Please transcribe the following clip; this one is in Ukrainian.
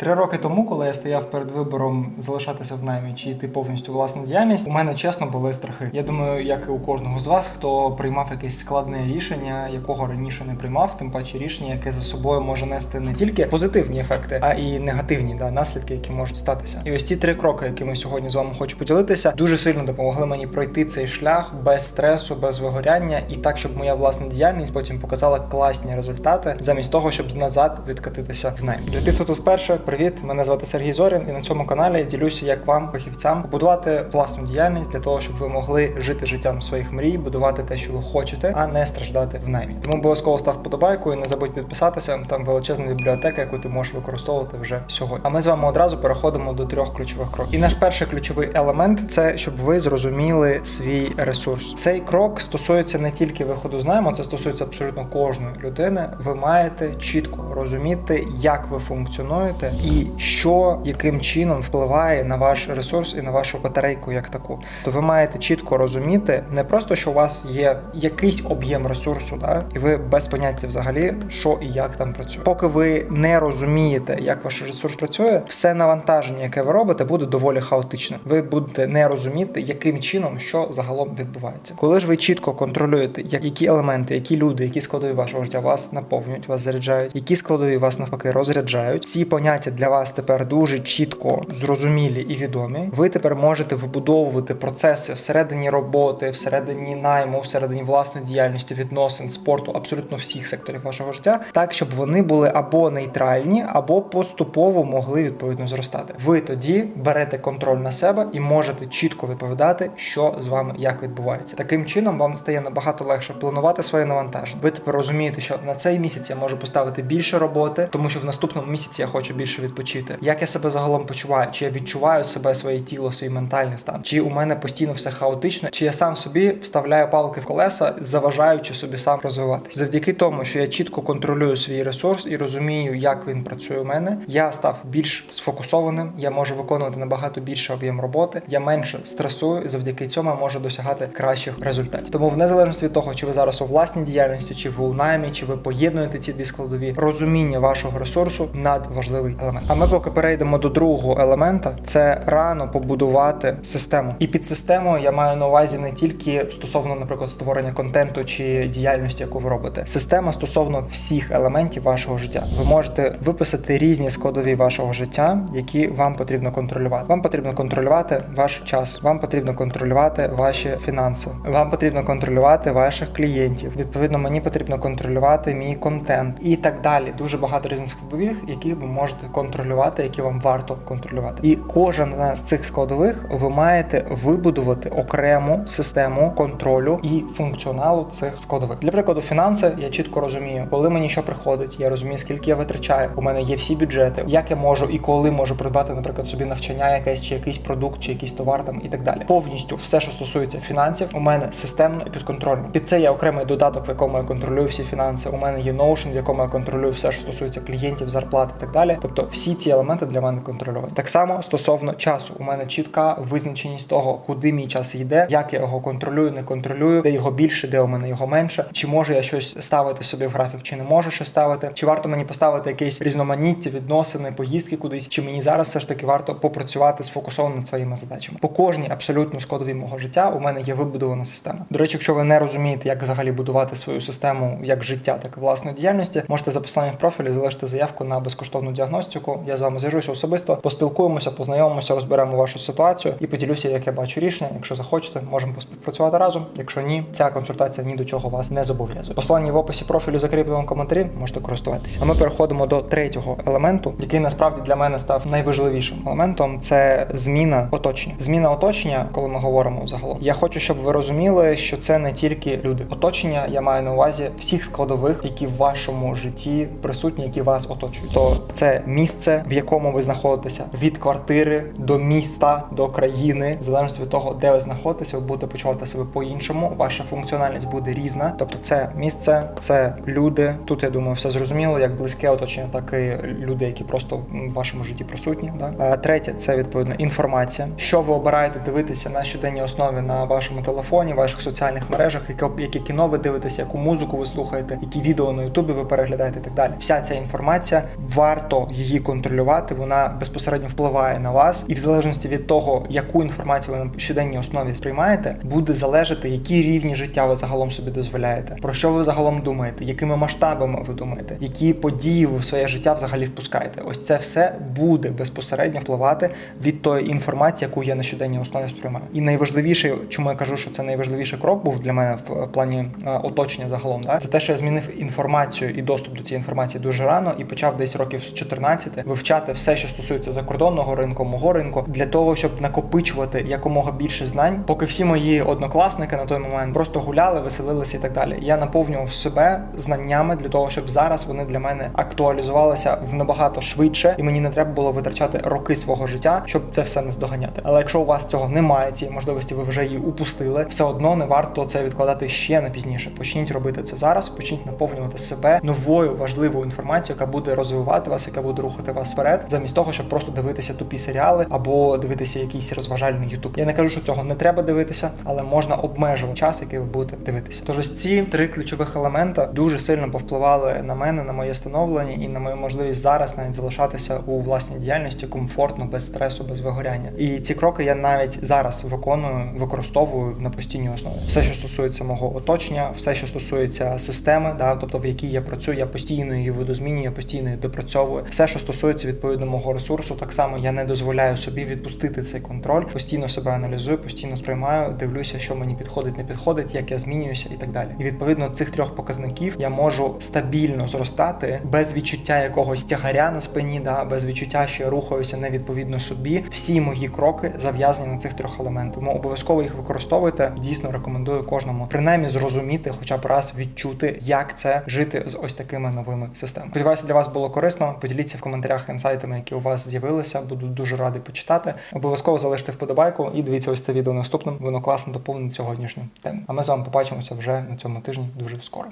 Три роки тому, коли я стояв перед вибором залишатися в наймі чи йти повністю власну діяльність, у мене чесно були страхи. Я думаю, як і у кожного з вас, хто приймав якесь складне рішення, якого раніше не приймав, тим паче рішення, яке за собою може нести не тільки позитивні ефекти, а і негативні да, наслідки, які можуть статися. І ось ці три кроки, які ми сьогодні з вами хочу поділитися, дуже сильно допомогли мені пройти цей шлях без стресу, без вигоряння, і так, щоб моя власна діяльність потім показала класні результати, замість того, щоб назад відкатитися в найм. Для тих, хто тут вперше, привіт! Мене звати Сергій Зорін, і на цьому каналі я ділюся, як вам, фахівцям, побудувати власну діяльність для того, щоб ви могли жити життям своїх мрій, будувати те, що ви хочете, а не страждати в наймі. Тому обов'язково став подобайку і не забудь підписатися. Там величезна бібліотека, яку ти можеш використовувати вже сьогодні. А ми з вами одразу переходимо до трьох ключових кроків. І наш перший ключовий елемент це щоб ви зрозуміли свій ресурс. Цей крок стосується не тільки виходу з найму, це стосується абсолютно кожної людини. Ви маєте чітко розуміти, як ви функціонуєте і що яким чином впливає на ваш ресурс і на вашу батарейку як таку. То ви маєте чітко розуміти не просто, що у вас є якийсь об'єм ресурсу, да, і ви без поняття взагалі, що і як там працює. Поки ви не розумієте, як ваш ресурс працює, все навантаження, яке ви робите, буде доволі хаотичним. Ви будете не розуміти, яким чином що загалом відбувається. Коли ж ви чітко контролюєте, які елементи, які люди, які складові вашого життя вас наповнюють, вас заряджають, які складові вас навпаки розряджають. Ці поняття для вас тепер дуже чітко зрозумілі і відомі. Ви тепер можете вибудовувати процеси всередині роботи, всередині найму, всередині власної діяльності, відносин, спорту, абсолютно всіх секторів вашого життя, так щоб вони були або нейтральні, або поступово могли відповідно зростати. Ви тоді берете контроль на себе і можете чітко відповідати, що з вами як відбувається. Таким чином вам стає набагато легше планувати своє навантаження. Ви тепер розумієте, що на цей місяць я можу поставити більше роботи, тому що в наступному місяці я хочу більше відпочити. Як я себе загалом почуваю? Чи я відчуваю себе, своє тіло, свій ментальний стан? Чи у мене постійно все хаотично? Чи я сам собі вставляю палки в колеса, заважаючи собі сам розвиватися? Завдяки тому, що я чітко контролюю свій ресурс і розумію, як він працює у мене, я став більш сфокусованим. Я можу виконувати набагато більше об'єм роботи. Я менше стресую, і завдяки цьому я можу досягати кращих результатів. Тому, в незалежності від того, чи ви зараз у власній діяльності, чи ви у наймі, чи ви поєднуєте ці дві складові, розуміння вашого ресурсу надважливий елемент. А ми поки перейдемо до другого елемента, це рано побудувати систему. І під системою я маю на увазі не тільки стосовно, наприклад, створення контенту чи діяльності, яку ви робите. Система стосовно всіх елементів вашого життя. Ви можете виписати різні складові вашого життя, які вам потрібно контролювати. Вам потрібно контролювати ваш час, вам потрібно контролювати ваші фінанси, вам потрібно контролювати ваших клієнтів. Відповідно, мені потрібно контролювати мій контент і так далі. Дуже багато різних складових, які ви можете контролювати, які вам варто контролювати. І кожен з цих складових ви маєте вибудувати окрему систему контролю і функціоналу цих складових. Для прикладу, фінанси я чітко розумію, коли мені що приходить, я розумію, скільки я витрачаю. У мене є всі бюджети, як я можу і коли можу придбати, наприклад, собі навчання, якесь чи якийсь продукт, чи якийсь товар там і так далі. Повністю все, що стосується фінансів, у мене системно і підконтрольно. Під це є окремий додаток, в якому я контролюю всі фінанси. У мене є Notion, в якому я контролюю все, що стосується клієнтів, зарплат і так далі. Тобто всі ці елементи для мене контрольовані. Так само стосовно часу, у мене чітка визначеність того, куди мій час йде, як я його контролюю, не контролюю, де його більше, де у мене його менше, чи можу я щось ставити собі в графік, чи не можу щось ставити, чи варто мені поставити якесь різноманіття, відносини, поїздки кудись, чи мені зараз все ж таки варто попрацювати сфокусовано над своїми задачами. По кожній абсолютно складовій мого життя у мене є вибудована система. До речі, якщо ви не розумієте, як взагалі будувати свою систему як життя, так і власної діяльності, можете за посиланням в профілі залишити заявку на безкоштовну діагностику. Я з вами зв'яжуся особисто, поспілкуємося, познайомимося, розберемо вашу ситуацію і поділюся, як я бачу рішення. Якщо захочете, можемо поспівпрацювати разом. Якщо ні, ця консультація ні до чого вас не зобов'язує. Посилання в описі профілю закріпленому коментарі можете користуватися. А ми переходимо до третього елементу, який насправді для мене став найважливішим елементом. Це зміна оточення. Зміна оточення, коли ми говоримо загалом. Я хочу, щоб ви розуміли, що це не тільки люди. Оточення я маю на увазі всіх складових, які в вашому житті присутні, які вас оточують. То це місце, в якому ви знаходитеся, від квартири до міста, до країни, в залежності від того, де ви знаходитеся, ви будете почувати себе по-іншому. Ваша функціональність буде різна. Тобто, це місце, це люди. Тут я думаю, все зрозуміло, як близьке оточення, так і люди, які просто в вашому житті присутні. Да? А третє це відповідно інформація. Що ви обираєте дивитися на щоденній основі на вашому телефоні, ваших соціальних мережах, яке, кіно ви дивитеся, яку музику ви слухаєте, які відео на Ютубі ви переглядаєте і так далі. Вся ця інформація варто її контролювати. Вона безпосередньо впливає на вас, і в залежності від того, яку інформацію ви на щоденній основі сприймаєте, буде залежати, які рівні життя ви загалом собі дозволяєте, про що ви загалом думаєте, якими масштабами ви думаєте, які події ви в своє життя взагалі впускаєте. Ось це все буде безпосередньо впливати від тої інформації, яку я на щоденній основі сприймаю. І найважливіше, чому я кажу, що це найважливіший крок був для мене в плані е, оточення загалом, да? це те, що я змінив інформацію і доступ до цієї інформації дуже рано і почав десь років з 14 вивчати все, що стосується закордонного ринку, мого ринку, для того, щоб накопичувати якомога більше знань, поки всі мої однокласники на той момент просто гуляли, веселилися і так далі. Я наповнював себе знаннями для того, щоб зараз вони для мене актуалізувалися в набагато швидше, і мені не треба було витрачати роки свого життя, щоб це все не здоганяти. Але якщо у вас цього немає, цієї можливості, ви вже її упустили, все одно не варто це відкладати ще на пізніше. Почніть робити це зараз, почніть наповнювати себе новою важливою інформацією, яка буде розвивати вас, яка буде рухати вас вперед, замість того, щоб просто дивитися тупі серіали або дивитися якийсь розважальний ютуб. Я не кажу, що цього не треба дивитися, але можна обмежувати час, який ви будете дивитися. Тож ось ці три ключових елемента дуже сильно повпливали на мене, на моє становлення і на мою можливість зараз навіть залишатися у власній діяльності комфортно, без стресу, без вигоряння. І ці кроки я навіть зараз виконую, використовую на постійній основі. Все, що стосується мого оточення, все, що стосується системи, да, тобто в якій я працюю, я постійно її видозмінюю, я постійно її допрацьовую. Все, що стосується відповідно мого ресурсу, так само я не дозволяю собі відпустити цей контроль. Постійно себе аналізую, постійно сприймаю, дивлюся, що мені підходить, не підходить, як я змінююся і так далі. І відповідно цих трьох показників я можу стабільно зростати без відчуття якогось тягаря на спині, да, без відчуття, що я рухаюся невідповідно собі. Всі мої кроки зав'язані на цих трьох елементах. Тому обов'язково їх використовуйте. Дійсно рекомендую кожному принаймні зрозуміти, хоча б раз відчути, як це жити з ось такими новими системами. Сподіваюся, для вас було корисно. Поділіться в коментарях інсайтами, які у вас з'явилися. Буду дуже радий почитати. Обов'язково залиште вподобайку і дивіться ось це відео наступним. Воно класно доповнить сьогоднішню тему. А ми з вами побачимося вже на цьому тижні дуже скоро.